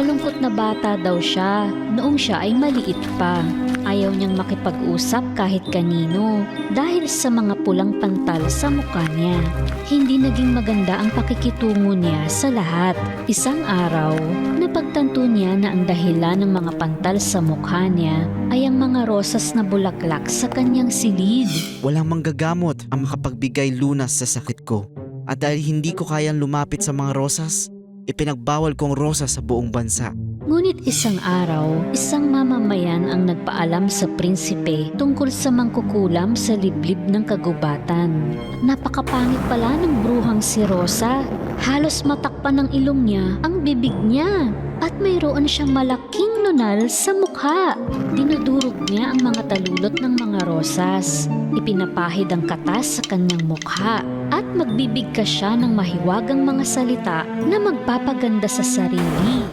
Malungkot na bata daw siya noong siya ay maliit pa. Ayaw niyang makipag-usap kahit kanino dahil sa mga pulang pantal sa mukha niya. Hindi naging maganda ang pakikitungo niya sa lahat. Isang araw, napagtanto niya na ang dahilan ng mga pantal sa mukha niya ay ang mga rosas na bulaklak sa kanyang silid. Walang manggagamot ang makapagbigay lunas sa sakit ko. At dahil hindi ko kayang lumapit sa mga rosas, ipinagbawal kong rosas sa buong bansa. Ngunit isang araw, isang mamamayan ang nagpaalam sa prinsipe tungkol sa mangkukulam sa liblib ng kagubatan. Napakapangit pala ng bruhang si Rosa. Halos matakpan ng ilong niya ang bibig niya at mayroon siyang malaking nunal sa mukha. Dinudurog niya ang mga talulot ng mga rosas. Ipinapahid ang katas sa kanyang mukha at magbibigkas siya ng mahiwagang mga salita na magpapaganda sa sarili.